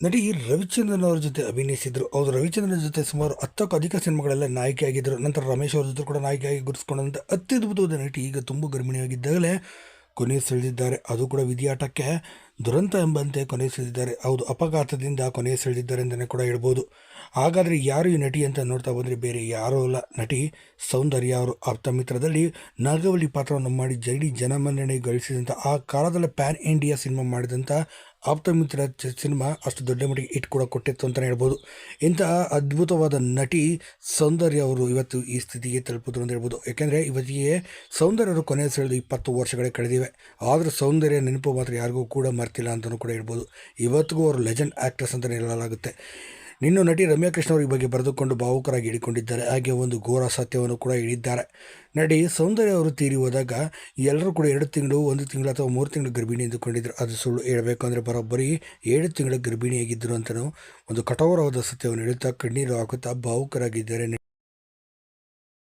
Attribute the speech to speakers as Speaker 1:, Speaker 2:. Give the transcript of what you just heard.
Speaker 1: ನಟಿ ರವಿಚಂದ್ರನ್ ಅವರ ಜೊತೆ ಅಭಿನಯಿಸಿದ್ರು. ಅವರು ರವಿಚಂದ್ರನ್ ಜೊತೆ ಸುಮಾರು ಹತ್ತಕ್ಕೂ ಅಧಿಕ ಸಿನಿಮಾಗಳೆಲ್ಲ ನಾಯಕಿಯಾಗಿದ್ದರು ನಂತರ ರಮೇಶ್ ಅವ್ರ ಜೊತೆ ಕೂಡ ನಾಯಕಿಯಾಗಿ ಗುರುತಿಸ್ಕೊಂಡಂಥ ಅತ್ಯದ್ಭುತವಾದ ನಟಿ ಈಗ ತುಂಬ ಗರ್ಭಿಣಿಯಾಗಿದ್ದಾಗಲೇ ಕೊನೆ ಸೆಳೆದಿದ್ದಾರೆ. ಅದು ಕೂಡ ವಿಧಿಯಾಟಕ್ಕೆ ದುರಂತ ಎಂಬಂತೆ ಕೊನೆ ಸೆಳೆದಿದ್ದಾರೆ. ಹೌದು, ಅಪಘಾತದಿಂದ ಕೊನೆ ಸೆಳೆದಿದ್ದಾರೆ ಅಂತಲೇ ಕೂಡ ಹೇಳ್ಬೋದು. ಹಾಗಾದರೆ ಯಾರು ಈ ನಟಿ ಅಂತ ನೋಡ್ತಾ ಬಂದರೆ ಬೇರೆ ಯಾರೂ ಅಲ್ಲ. ನಟಿ ಸೌಂದರ್ಯ ಅವರು ಆಪ್ತ ಮಿತ್ರದಲ್ಲಿ ನಾಗವಲ್ಲಿ ಪಾತ್ರವನ್ನು ಮಾಡಿ ಜೈಡಿ ಜನಮನ್ನಣೆ ಗಳಿಸಿದಂಥ ಆ ಕಾಲದಲ್ಲಿ ಪ್ಯಾನ್ ಇಂಡಿಯಾ ಸಿನಿಮಾ ಮಾಡಿದಂಥ ಆಪ್ತ ಮಿತ್ರ ಚ- ಸಿನಿಮಾ ಅಷ್ಟು ದೊಡ್ಡ ಮಟ್ಟಿಗೆ ಇಟ್ ಕೂಡ ಕೊಟ್ಟಿತ್ತು ಅಂತಲೇ ಹೇಳ್ಬೋದು. ಇಂತಹ ಅದ್ಭುತವಾದ ನಟಿ ಸೌಂದರ್ಯ ಅವರು ಇವತ್ತು ಈ ಸ್ಥಿತಿಗೆ ತಲುಪಿದ್ರು ಅಂತ ಹೇಳ್ಬೋದು. ಯಾಕೆಂದರೆ ಇವತ್ತಿಗೆ ಸೌಂದರ್ಯ ಅವರು ಕೊನೆ ಸೆಳೆದು ಇಪ್ಪತ್ತು ವರ್ಷಗಳೇ ಕಳೆದಿವೆ. ಆದರೂ ಸೌಂದರ್ಯ ನೆನಪು ಮಾತ್ರ ಯಾರಿಗೂ ಕೂಡ ಮರ್ತಿಲ್ಲ ಅಂತಲೂ ಕೂಡ ಹೇಳ್ಬೋದು. ಇವತ್ತಿಗೂ ಅವರು ಲೆಜೆಂಡ್ ಆ್ಯಕ್ಟ್ರೆಸ್ ಅಂತಲೇ ಹೇಳಲಾಗುತ್ತೆ. ನಿನ್ನು ನಟಿ ರಮ್ಯಾ ಕೃಷ್ಣ ಅವರಿಗೆ ಬಗ್ಗೆ ಬರೆದುಕೊಂಡು ಭಾವುಕರಾಗಿ ಹಿಡಿಕೊಂಡಿದ್ದಾರೆ ಹಾಗೆ ಒಂದು ಘೋರ ಸತ್ಯವನ್ನು ಕೂಡ ಹೇಳಿದ್ದಾರೆ. ನಟಿ ಸೌಂದರ್ಯ ಅವರು ತೀರಿ ಹೋದಾಗ ಎಲ್ಲರೂ ಕೂಡ ಎರಡು ತಿಂಗಳು, ಒಂದು ತಿಂಗಳು ಅಥವಾ ಮೂರು ತಿಂಗಳು ಗರ್ಭಿಣಿ ಎಂದುಕೊಂಡಿದ್ದರು ಅದು ಸುಳ್ಳು ಹೇಳಬೇಕು ಅಂದರೆ ಬರೋಬ್ಬರಿ ಏಳು ತಿಂಗಳ ಗರ್ಭಿಣಿಯಾಗಿದ್ದರು ಅಂತಲೂ ಒಂದು ಕಠೋರವಾದ ಸತ್ಯವನ್ನು ಹೇಳುತ್ತಾ ಕಣ್ಣೀರು ಹಾಕುತ್ತಾ ಭಾವುಕರಾಗಿದ್ದಾರೆ.